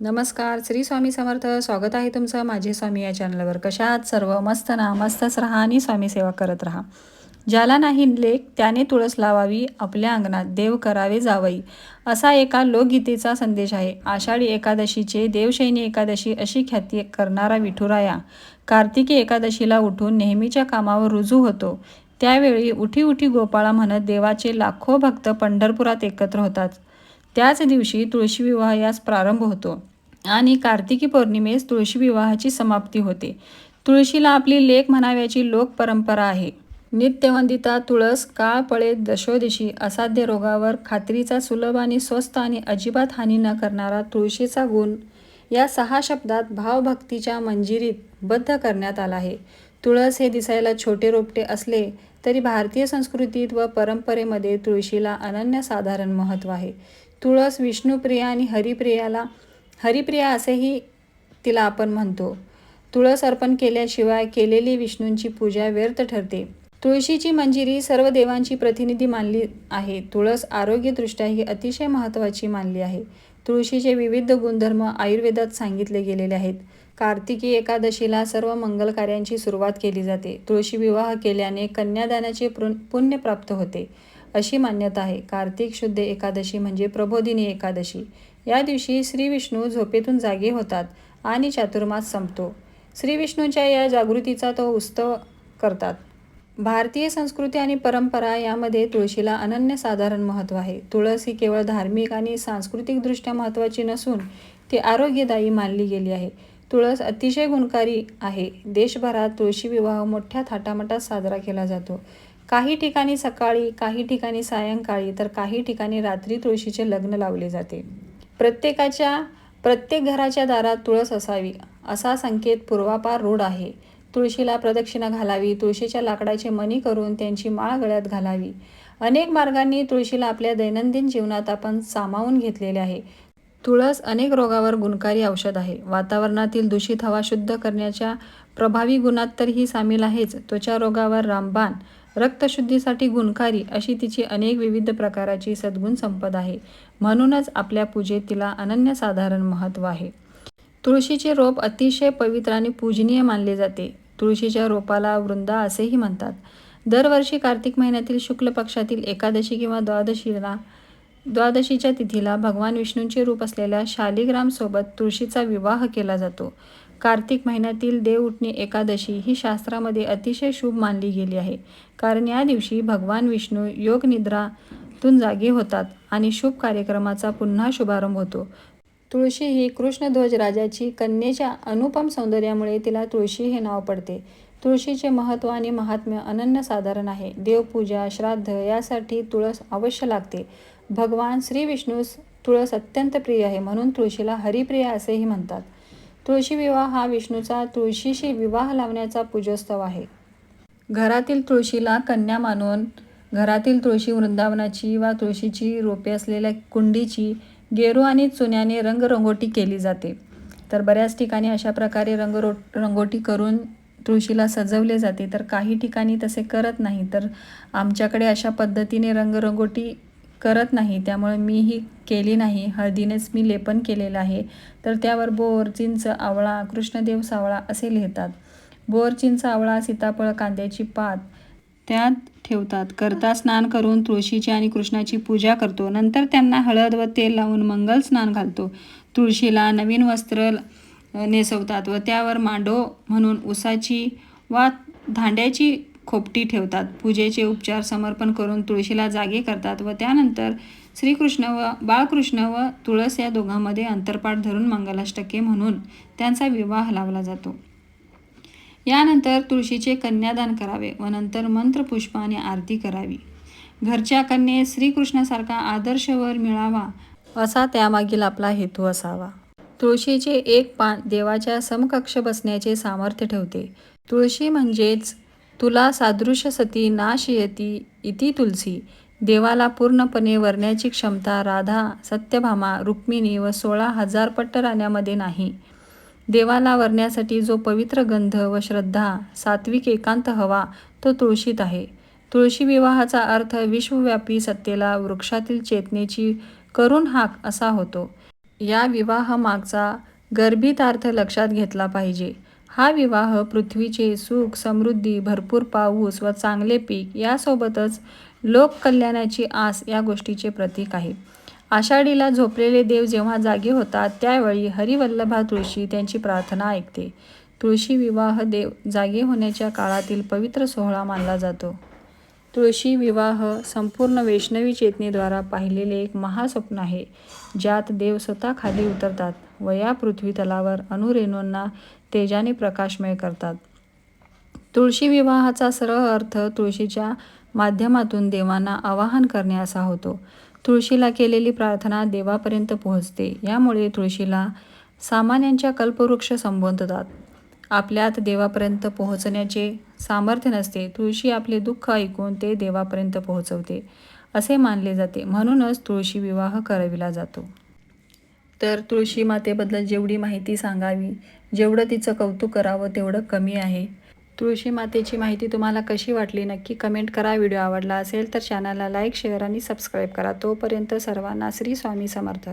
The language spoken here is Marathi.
नमस्कार श्री स्वामी समर्थ. स्वागत आहे तुमचं माझे स्वामी या चॅनलवर कशा सर्व? मस्त ना? मस्तच राहा आणि स्वामी सेवा करत राहा. ज्याला नाही लेख त्याने तुळस लावावी आपल्या अंगणात देव करावे जावई. असा एका लोकगीतेचा संदेश आहे. आषाढी एकादशीचे देवशैनी एकादशी अशी ख्याती करणारा विठुराया कार्तिकी एकादशीला उठून नेहमीच्या कामावर रुजू होतो. त्यावेळी उठी उठी गोपाळा म्हणत देवाचे लाखो भक्त पंढरपुरात एकत्र होतात. त्याच दिवशी तुळशी विवाह यास प्रारंभ होतो आणि कार्तिकी पौर्णिमेस तुळशी विवाहाची समाप्ती होते. तुळशीला आपली लेख म्हणाव्याची लोक परंपरा आहे. नित्यवंदिता तुळस काळ पळे दशोदिशी असाध्य रोगावर खात्रीचा सुलभ आणि स्वस्त आणि अजिबात हानी न करणारा तुळशीचा गुण या सहा शब्दात भावभक्तीच्या मंजिरीत बद्ध करण्यात आला आहे. तुळस हे दिसायला छोटे रोपटे असले तरी भारतीय संस्कृतीत व परंपरेमध्ये तुळशीला अनन्यसाधारण महत्त्व आहे. तुळस विष्णुप्रिया आणि हरिप्रियाला हरिप्रिया असेही तिला आपण म्हणतो. तुळस अर्पण केल्याशिवाय केलेली विष्णूंची पूजा व्यर्थ ठरते. तुळशीची मंजिरी सर्व देवांची प्रतिनिधी मानली आहे. तुळस आरोग्यदृष्ट्या ही अतिशय महत्त्वाची मानली आहे. तुळशीचे विविध गुणधर्म आयुर्वेदात सांगितले गेलेले आहेत. कार्तिकी एकादशीला सर्व मंगल कार्यांची सुरुवात केली जाते. तुळशी विवाह केल्याने कन्यादानाचे पुण्य प्राप्त होते. अशी मान्यता आहे. कार्तिक शुद्ध एकादशी म्हणजे प्रबोधिनी एकादशी. या दिवशी श्री विष्णू झोपेतून जागे होतात आणि चातुर्मास संपतो. श्री विष्णूच्या या जागृतीचा तो उत्सव करतात. भारतीय संस्कृती आणि परंपरा यामध्ये तुळशीला अनन्यसाधारण महत्त्व आहे. तुळस ही केवळ धार्मिक आणि सांस्कृतिकदृष्ट्या महत्त्वाची नसून ती आरोग्यदायी मानली गेली आहे. तुळस अतिशय गुणकारी आहे. देशभरात तुळशी विवाह मोठ्या थाटामाटात साजरा केला जातो. काही ठिकाणी सकाळी काही ठिकाणी सायंकाळी तर काही ठिकाणी रात्री तुळशीचे लग्न लावले जाते. प्रत्येकाच्या प्रत्येक घराच्या दारात तुळस असावी असा संकेत पूर्वापार रूढ आहे. तुळशीला प्रदक्षिणा घालावी तुळशीच्या लाकडाचे मणी करून त्यांची माळ गळ्यात घालावी. अनेक मार्गांनी तुळशीला आपल्या दैनंदिन जीवनात आपण सामावून घेतलेले आहे. तुळस अनेक रोगावर गुणकारी औषध आहे. वातावरणातील दूषित हवा शुद्ध करण्याच्या प्रभावी गुणात तर ही सामील आहेच. त्वचा रोगावर रामबाण रक्तशुद्धीसाठी गुणकारी अशी तिची अनेक विविध प्रकाराची सद्गुण संपद आहे. म्हणूनच आपल्या पूजेत तिला अनन्यसाधारण महत्त्व आहे. तुळशीचे रोप अतिशय पवित्र आणि पूजनीय मानले जाते. तुळशीच्या रोपाला वृंदा असेही म्हणतात. दरवर्षी कार्तिक महिन्यातील शुक्ल पक्षातील एकादशी किंवा द्वादशीला द्वादशीच्या तिथीला भगवान विष्णूंचे रूप असलेल्या शालिग्रामसोबत तुळशीचा विवाह केला जातो. कार्तिक महिन्यातील देव उठणी एकादशी ही शास्त्रामध्ये अतिशय शुभ मानली गेली आहे. कारण या दिवशी भगवान विष्णू योगनिद्रातून जागे होतात आणि शुभ कार्यक्रमाचा पुन्हा शुभारंभ होतो. तुळशी ही कृष्णध्वज राजाची कन्येच्या अनुपम सौंदर्यामुळे तिला तुळशी हे नाव पडते. तुळशीचे महत्त्व आणि महात्म्य अनन्यसाधारण आहे. देवपूजा श्राद्ध यासाठी तुळस अवश्य लागते. भगवान श्री विष्णूस तुळस अत्यंत प्रिय आहे म्हणून तुळशीला हरिप्रिय असेही म्हणतात. तुळशी विवाह हा विष्णूचा तुळशीशी विवाह लावण्याचा पूजोत्सव आहे. घरातील तुळशीला कन्या मानून घरातील तुळशी वृंदावनाची वा तुळशीची रोपे असलेल्या कुंडीची गेरू आणि चुन्याने रंगरंगोटी केली जाते. तर बऱ्याच ठिकाणी अशा प्रकारे रंगरो रंगोटी करून तुळशीला सजवले जाते. तर काही ठिकाणी तसे करत नाही. तर आमच्याकडे अशा पद्धतीने रंगरंगोटी करत नाही त्यामुळे मी ही केली नाही. हळदीनेच मी लेपन केलेलं आहे. तर त्यावर बोर चिंच आवळा कृष्णदेव सावळा असे लिहितात. बोर चिंच आवळा सीताफळ कांद्याची पात त्यात ठेवतात. करता स्नान करून तुळशीची आणि कृष्णाची पूजा करतो. नंतर त्यांना हळद व तेल लावून मंगल स्नान घालतो. तुळशीला नवीन वस्त्र नेसवतात व त्यावर मांडो म्हणून उसाची वा धांड्याची खोपटी ठेवतात. पूजेचे उपचार समर्पण करून तुळशीला जागे करतात व त्यानंतर श्रीकृष्ण व बाळकृष्ण व तुळस या दोघांमध्ये अंतरपाठ धरून मंगलाष्टके म्हणून त्यांचा विवाह लावला जातो. यानंतर तुळशीचे कन्यादान करावे व नंतर मंत्रपुष्प आणि आरती करावी. घरच्या कन्येस श्रीकृष्णासारखा आदर्शवर मिळावा असा त्यामागील आपला हेतू असावा. तुळशीचे एक पान देवाच्या समकक्ष बसण्याचे सामर्थ्य ठेवते. तुळशी म्हणजेच तुला सादृश्य सती नाश येती इति तुलसी. देवाला पूर्णपणे वरण्याची क्षमता राधा सत्यभामा रुक्मिणी व सोळा हजार पट्ट राण्यामध्ये नाही. देवाला वरण्यासाठी जो पवित्र गंध व श्रद्धा सात्विक एकांत हवा तो तुळशीत आहे. तुळशी विवाहाचा अर्थ विश्वव्यापी सत्तेला वृक्षातील चेतनेची करून हाक असा होतो. या विवाहामागचा गर्भित अर्थ लक्षात घेतला पाहिजे. हा विवाह पृथ्वीचे सुख समृद्धी भरपूर पाऊस व चांगले पीक यासोबतच लोककल्याणाची आस या गोष्टीचे प्रतीक आहे. आषाढीला झोपलेले देव जेव्हा जागे होतात त्यावेळी हरिवल्लभा तुळशी त्यांची प्रार्थना ऐकते. तुळशी विवाह देव जागे होण्याच्या काळातील पवित्र सोहळा मानला जातो. तुळशी विवाह संपूर्ण वैष्णवी चेतनेद्वारा पाहिलेले एक महास्वप्न आहे. ज्यात देव स्वतः खाली उतरतात व या पृथ्वी तलावर अणुरेणूंना तेजाने प्रकाशमय करतात. तुळशी विवाहाचा सरळ अर्थ तुळशीच्या माध्यमातून देवांना आवाहन करणे असा होतो. तुळशीला केलेली प्रार्थना देवापर्यंत पोहोचते. यामुळे तुळशीला सामान्यांच्या कल्पवृक्ष संबोधतात. आपल्यात देवापर्यंत पोहोचण्याचे सामर्थ्य नसते. तुळशी आपले दुःख ऐकून ते देवापर्यंत पोहोचवते असे मानले जाते. म्हणूनच तुळशी विवाह करविला जातो. तर तुळशी मातेबद्दल जेवढी माहिती सांगावी जेवढं तिचं कौतुक करावं तेवढं कमी आहे. तुळशी मातेची माहिती तुम्हाला कशी वाटली नक्की कमेंट करा. व्हिडिओ आवडला असेल तर चॅनलला लाईक शेअर आणि सबस्क्राईब करा. तोपर्यंत सर्वांना श्री स्वामी समर्थ.